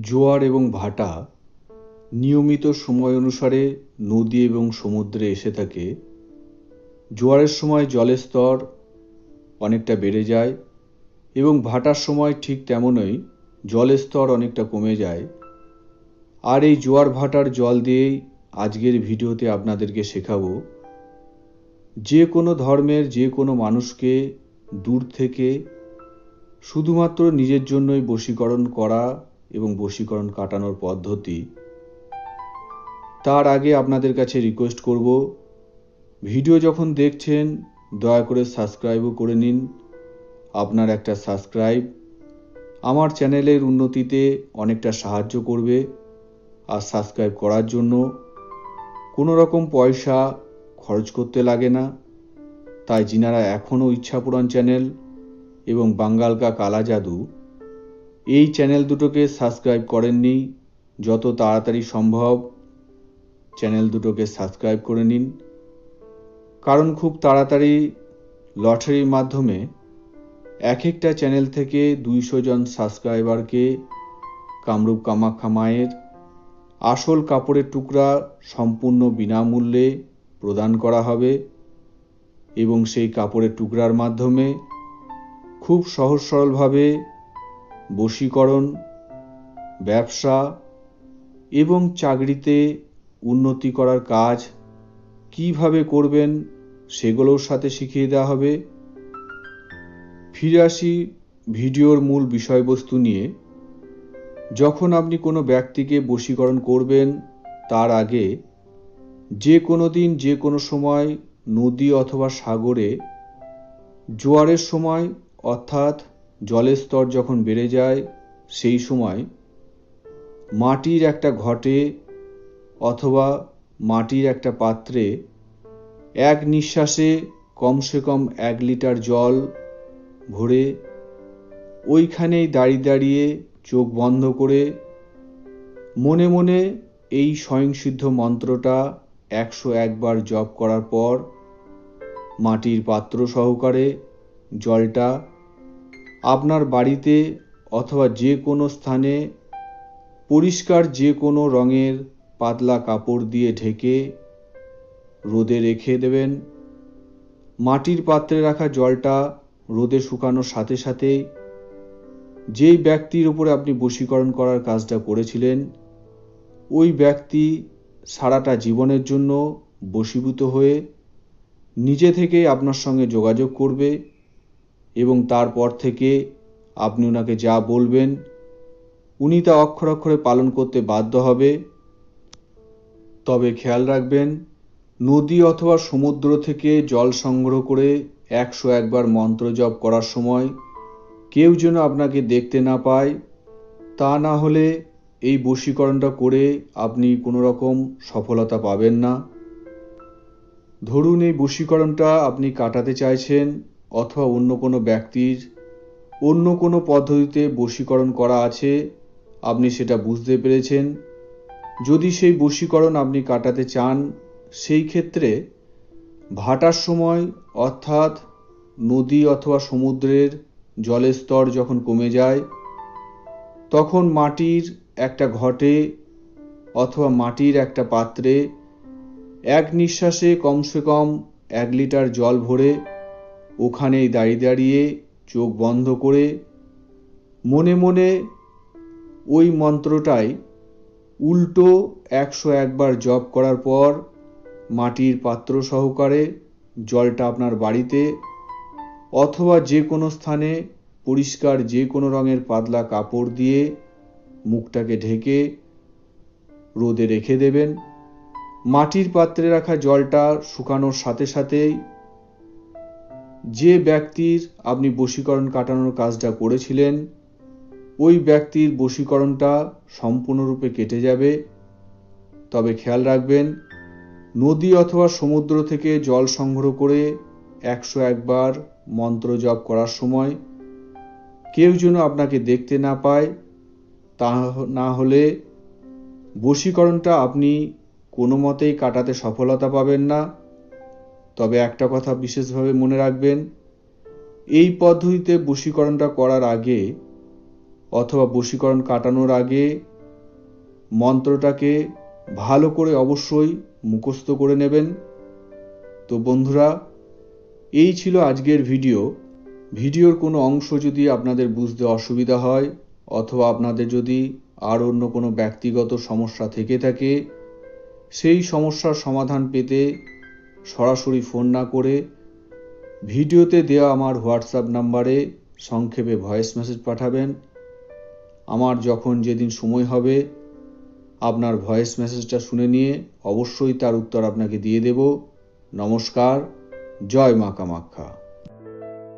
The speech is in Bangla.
জোয়ার এবং ভাটা নিয়মিত সময় অনুসারে নদী এবং সমুদ্রে এসে থাকে। জোয়ারের সময় জলের স্তর অনেকটা বেড়ে যায় এবং ভাটার সময় ঠিক তেমনই জলের স্তর অনেকটা কমে যায়। আর এই জোয়ার ভাটার জল দিয়েই আজকের ভিডিওতে আপনাদেরকে শেখাবো যে কোনো ধর্মের যে কোনো মানুষকে দূর থেকে শুধুমাত্র নিজের জন্যই বশীকরণ করা এবং বশীকরণ কাটানোর পদ্ধতি। তার আগে আপনাদের কাছে রিকোয়েস্ট করব ভিডিও যখন দেখছেন, দয়া করে সাবস্ক্রাইবও করে নিন। আপনার একটা সাবস্ক্রাইব আমার চ্যানেলের উন্নতিতে অনেকটা সাহায্য করবে আর সাবস্ক্রাইব করার জন্য। কোনো রকম পয়সা খরচ করতে লাগে না। তাই যিনারা এখনও ইচ্ছাপূরণ চ্যানেল এবং বাঙ্গালকা কালা জাদু এই চ্যানেল দুটোকে সাবস্ক্রাইব করেননি। যত তাড়াতাড়ি সম্ভব চ্যানেল দুটোকে সাবস্ক্রাইব করে নিন। কারণ খুব তাড়াতাড়ি লটারির মাধ্যমে এক একটা চ্যানেল থেকে দুইশো জন সাবস্ক্রাইবারকে কামরূপ কামাখ্যা মায়ের আসল কাপড়ের টুকরা সম্পূর্ণ বিনামূল্যে প্রদান করা হবে এবং সেই কাপড়ের টুকরার মাধ্যমে খুব সহজ সরলভাবে বশীকরণ, ব্যবসা এবং চাকরিতে উন্নতি করার কাজ কীভাবে করবেন সেগুলোর সাথে শিখিয়ে দেওয়া হবে। ফিরে আসি ভিডিওর মূল বিষয়বস্তু নিয়ে। যখন আপনি কোনো ব্যক্তিকে বশীকরণ করবেন, তার আগে যে কোনো দিন, যে কোনো সময় নদী অথবা সাগরে জোয়ারের সময়, অর্থাৎ জলের স্তর যখন বেড়ে যায়, সেই সময় মাটির একটা ঘটে অথবা মাটির একটা পাত্রে এক নিঃশ্বাসে কমসে কম এক লিটার জল ভরে ওইখানেই দাঁড়িয়ে দাঁড়িয়ে চোখ বন্ধ করে মনে মনে এই স্বয়ংসিদ্ধ মন্ত্রটা একশো একবার জপ করার পর মাটির পাত্র সহকারে জলটা আপনার বাড়িতে অথবা যে কোনো স্থানে পরিষ্কার যে কোনো রঙের পাতলা কাপড় দিয়ে ঢেকে রোদে রেখে দেবেন। মাটির পাত্রে রাখা জলটা রোদে শুকানোর সাথে সাথেই যেই ব্যক্তির উপরে আপনি বশীকরণ করার কাজটা করেছিলেন, ওই ব্যক্তি সারাটা জীবনের জন্য বশীভূত হয়ে নিজে থেকে আপনার সঙ্গে যোগাযোগ করবে। এবং তারপর থেকে আপনি ওনাকে যা বলবেন, উনি তা অক্ষর অক্ষরে পালন করতে বাধ্য হবে। তবে খেয়াল রাখবেন, নদী অথবা সমুদ্র থেকে জল সংগ্রহ করে একশো একবার মন্ত্র জপ করার সময় কেউ যেন আপনাকে দেখতে না পায়, তা না হলে এই বশীকরণটা করে আপনি কোনো রকম সফলতা পাবেন না। ধরুন এই বশীকরণটা আপনি কাটাতে চাইছেন অথবা অন্য কোনো ব্যক্তির অন্য কোনো পদ্ধতিতে বশীকরণ করা আছে, আপনি সেটা বুঝতে পেরেছেন। যদি সেই বশীকরণ আপনি কাটাতে চান, সেই ক্ষেত্রে ভাটার সময় অর্থাৎ নদী অথবা সমুদ্রের জলের স্তর যখন কমে যায়, তখন মাটির একটা ঘটে অথবা মাটির একটা পাত্রে এক নিঃশ্বাসে কমসে কম এক লিটার জল ভরে ওখানেই দাঁড়িয়ে দাঁড়িয়ে চোখ বন্ধ করে মনে মনে ওই মন্ত্রটাই উল্টো একশো একবার জপ করার পর মাটির পাত্র সহকারে জলটা আপনার বাড়িতে অথবা যে কোনো স্থানে পরিষ্কার যে কোনো রঙের পাতলা কাপড় দিয়ে মুখটাকে ঢেকে রোদে রেখে দেবেন। মাটির পাত্রে রাখা জলটা শুকানোর সাথে সাথেই যে ব্যক্তির আপনি বশীকরণ কাটানোর কাজটা করেছিলেন, ওই ব্যক্তির বশীকরণটা সম্পূর্ণরূপে কেটে যাবে। তবে খেয়াল রাখবেন, নদী অথবা সমুদ্র থেকে জল সংগ্রহ করে একশো একবার মন্ত্র জপ করার সময় কেউ যেন আপনাকে দেখতে না পায়, তা না হলে বশীকরণটা আপনি কোনো মতেই কাটাতে সফলতা পাবেন না। তবে একটা কথা বিশেষভাবে মনে রাখবেন, এই পদ্ধতিতে বশীকরণটা করার আগে অথবা বশীকরণ কাটানোর আগে মন্ত্রটাকে ভালো করে অবশ্যই মুখস্থ করে নেবেন। তো বন্ধুরা, এই ছিল আজকের ভিডিও। ভিডিওর কোনো অংশ যদি আপনাদের বুঝতে অসুবিধা হয় অথবা আপনাদের যদি আর অন্য কোনো ব্যক্তিগত সমস্যা থেকে থাকে, সেই সমস্যার সমাধান পেতে সরাসরি ফোন না করে ভিডিওতে দেওয়া আমার হোয়াটসঅ্যাপ নাম্বারে সংক্ষেপে ভয়েস মেসেজ পাঠাবেন। আমার যখন যেদিন সময় হবে, আপনার ভয়েস মেসেজটা শুনে নিয়ে অবশ্যই তার উত্তর আপনাকে দিয়ে দেব। নমস্কার, জয় মা কামাখ্যা